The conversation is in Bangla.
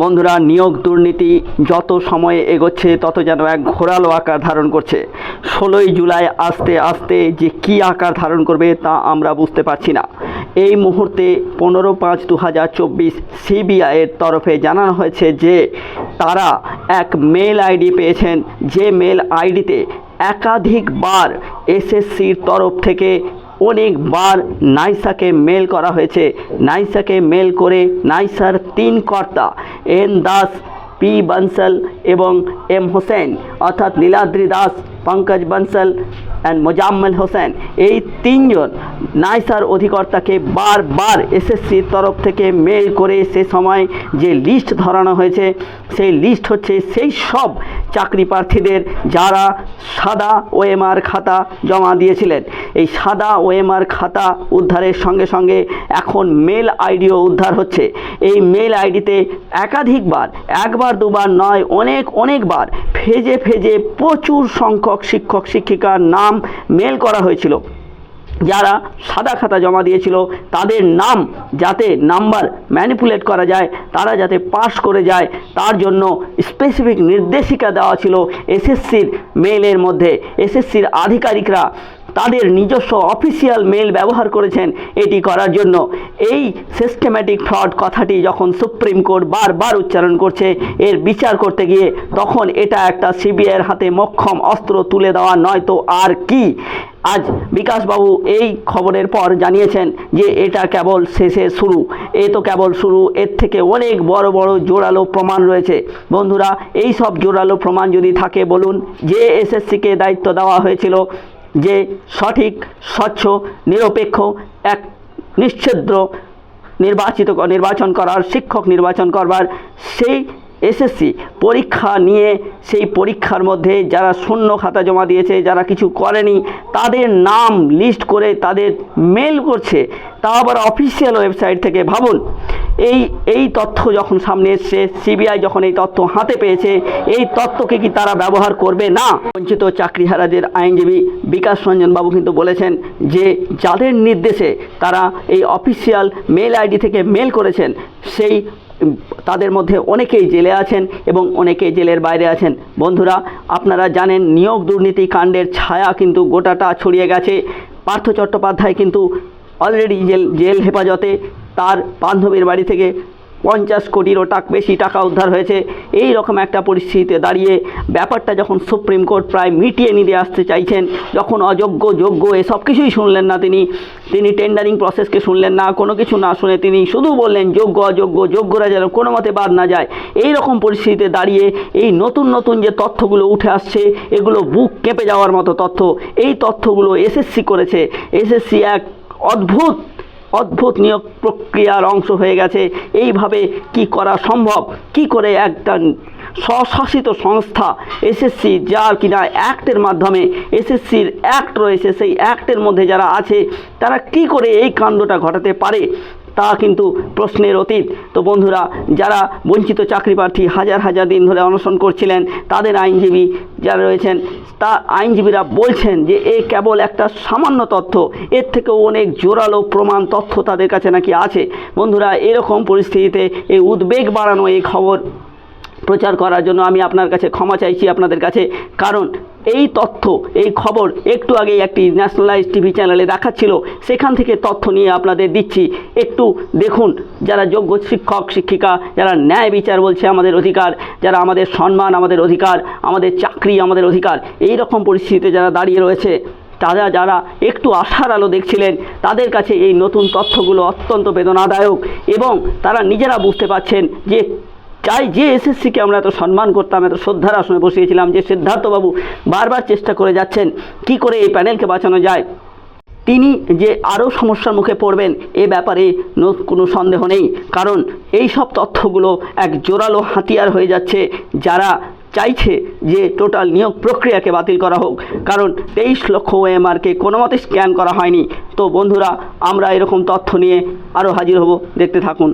বন্ধুরা নিয়োগ দুর্নীতি যত সময়ে এগোচ্ছে, তত যেন এক ঘোরালো আকার ধারণ করছে। ষোলোই জুলাই আস্তে আস্তে যে কী আকার ধারণ করবে তা আমরা বুঝতে পারছি না। এই মুহূর্তে পনেরো পাঁচ দু হাজার চব্বিশ সিবিআইয়ের তরফে জানানো হয়েছে যে, তারা এক মেল আইডি পেয়েছেন। যে মেল আইডিতে একাধিকবার এসএসসির তরফ থেকে অনেকবার নাইসাকে মেল করা হয়েছে। নাইসাকে মেল করে নাইসার তিন কর্তা, এন দাস, পি বানসাল এবং এম হোসেন, অর্থাৎ নীলাদ্রি দাস, পঙ্কজ বানসাল অ্যান্ড মোজাম্মেল হোসেন। এই তিনজন নাইসার অধিকর্তাকে বারবার এসএসসির তরফ থেকে মেল করে সে সময় যে লিস্ট ধরানো হয়েছে, সেই লিস্ট হচ্ছে সেই সব চাকরি প্রার্থীদের যারা সাদা ওএমআর খাতা জমা দিয়েছিলেন। এই সাদা ওএমআর খাতা উদ্ধারের সঙ্গে সঙ্গে এখন মেল আইডিও উদ্ধার হচ্ছে। এই মেল আইডিতে একাধিকবার, একবার, দুবার নয়, অনেক, অনেকবার, ফেজে ফেজে প্রচুর সংখ্যক শিক্ষক, শিক্ষিকার নাম মেল করা হয়েছিল। যারা সাদা খাতা জমা দিয়েছিল তাদের নাম যাতে নাম্বার ম্যানিপুলেট করা যায়, তারা যাতে পাস করে যায়, তার জন্য স্পেসিফিক নির্দেশিকা দেওয়া ছিল এসএসসির মেলের মধ্যে। এসএসসির আধিকারিকরা তাদের নিজস্ব অফিসিয়াল মেল ব্যবহার করেছেন। এটি করার জন্য এই সিস্টেম্যাটিক ফ্রড কথাটি যখন সুপ্রিম কোর্ট বারবার উচ্চারণ করছে, এর বিচার করতে গিয়ে তখন এটা একটা সিবিআইয়ের হাতে মক্ষম অস্ত্র তুলে দেওয়া নয় তো আর কি? আজ বিকাশবাবু এই খবরের পর জানিয়েছেন যে এটা কেবল শেষে শুরু। এ তো কেবল শুরু, এর থেকে অনেক বড় বড় জোরালো প্রমাণ রয়েছে। বন্ধুরা, এই সব জোরালো প্রমাণ যদি থাকে, বলুন। যে এসএসসিকে দায়িত্ব দেওয়া হয়েছিল যে সঠিক স্বচ্ছ নিরপেক্ষ এক নিশ্ছিদ্র নির্বাচিত নির্বাচন করার শিক্ষক নির্বাচন করবার সেই এসএসসি পরীক্ষা নিয়ে সেই পরীক্ষার মধ্যে যারা শূন্য খাতা জমা দিয়েছে, যারা কিছু করেনি, তাদের নাম লিস্ট করে তাদের মেল করছে। তা আবার অফিসিয়াল ওয়েবসাইট থেকে ভাবুন, এই এই তথ্য যখন সামনে এসছে সিবিআই যখন এই তথ্য হাতে পেয়েছে, এই তথ্যকে কি তারা ব্যবহার করবে? না। বঞ্চিত চাকরিহারাদের আইনজীবী বিকাশ রঞ্জন বাবু কিন্তু বলেছেন যে, যাদের নির্দেশে তারা এই অফিসিয়াল মেল আইডি থেকে মেল করেছেন, সেই তাদের মধ্যে অনেকেই জেলে আছেন এবং অনেকেই জেলের বাইরে আছেন। বন্ধুরা, আপনারা জানেন নিয়োগ দুর্নীতি কাণ্ডের ছায়া কিন্তু গোটাটা ছড়িয়ে গেছে। পার্থ চট্টোপাধ্যায় কিন্তু অলরেডি জেল জেল হেফাজতে। তার বান্ধবীর বাড়ি থেকে পঞ্চাশ কোটিরও টাকা বেশি টাকা উদ্ধার হয়েছে। এই রকম একটা পরিস্থিতিতে দাঁড়িয়ে ব্যাপারটা যখন সুপ্রিম কোর্ট প্রায় মিটিয়ে নিতে আসতে চাইছেন, যখন অযোগ্য, যোগ্য এসব কিছুই শুনলেন না তিনি। তিনি টেন্ডারিং প্রসেসকে শুনলেন না, কোনো কিছু না শুনে তিনি শুধু বললেন, যোগ্য, অযোগ্য, যোগ্যরা যেন কোনো মতে বাদ না যায়। এই রকম পরিস্থিতিতে দাঁড়িয়ে এই নতুন নতুন যে তথ্যগুলো উঠে আসছে, এগুলো বুক কেঁপে যাওয়ার মতো তথ্য। এই তথ্যগুলো এসএসসি করেছে। এসএসসি এক অদ্ভুত অদ্ভুত নিয়োগ প্রক্রিয়ার অংশ হয়ে গেছে। এইভাবে কি করা সম্ভব? কি করে একটা স্বশাসিত সংস্থা এসএসসি যার কিনা অ্যাক্টের মাধ্যমে এসএসসির অ্যাক্ট রয়েছে, সেই অ্যাক্টের মধ্যে যারা আছে, তারা কি করে এই কাণ্ডটা ঘটাতে পারে? তা কিন্তু প্রশ্নের অতীত। তো বন্ধুরা, যারা বঞ্চিত চাকরি প্রার্থী হাজার হাজার দিন ধরে অনশন করছিলেন, তাদের আইনজীবী যারা রয়েছেন তা আইনজীবীরা বলছেন যে এ কেবল একটা সামান্য তথ্য। এর থেকে অনেক জোরালো প্রমাণ তথ্য তাদের কাছে নাকি আছে। বন্ধুরা, এরকম পরিস্থিতিতে এই উদ্বেগ বাড়ানো এই খবর প্রচার করার জন্য আমি আপনার কাছে ক্ষমা চাইছি আপনাদের কাছে। কারণ এই তথ্য, এই খবর একটু আগেই একটি ন্যাশনালাইজ টিভি চ্যানেলে দেখাচ্ছিল সেখান থেকে তথ্য নিয়ে আপনাদের দিচ্ছি। একটু দেখুন, যারা যোগ্য শিক্ষক, শিক্ষিকা, যারা ন্যায় বিচার বলছে আমাদের অধিকার, যারা আমাদের সম্মান, আমাদের অধিকার, আমাদের চাকরি, আমাদের অধিকার, এই রকম পরিস্থিতিতে যারা দাঁড়িয়ে রয়েছে, তারা যারা একটু আশার আলো দেখছিলেন, তাদের কাছে এই নতুন তথ্যগুলো অত্যন্ত বেদনাদায়ক এবং তারা নিজেরা বুঝতে পারছেন যে চাই যে এসএসসিকে আমরা এত সম্মান করতাম, এত শ্রদ্ধার আসনে বসিয়েছিলাম, যে সিদ্ধার্থবাবু বারবার চেষ্টা করে যাচ্ছেন, কি করে এই প্যানেলকে বাঁচানো যায়? তিনি যে আরও সমস্যার মুখে পড়বেন, এ ব্যাপারে কোনো সন্দেহ নেই। কারণ এই সব তথ্যগুলো এক জোরালো হাতিয়ার হয়ে যাচ্ছে, যারা চাইছে যে টোটাল নিয়োগ প্রক্রিয়াকে বাতিল করা হোক। কারণ তেইশ লক্ষ ওএমআরকে কোনো মতে স্ক্যান করা হয়নি। তো বন্ধুরা, আমরা এরকম তথ্য নিয়ে আরও হাজির হব। দেখতে থাকুন।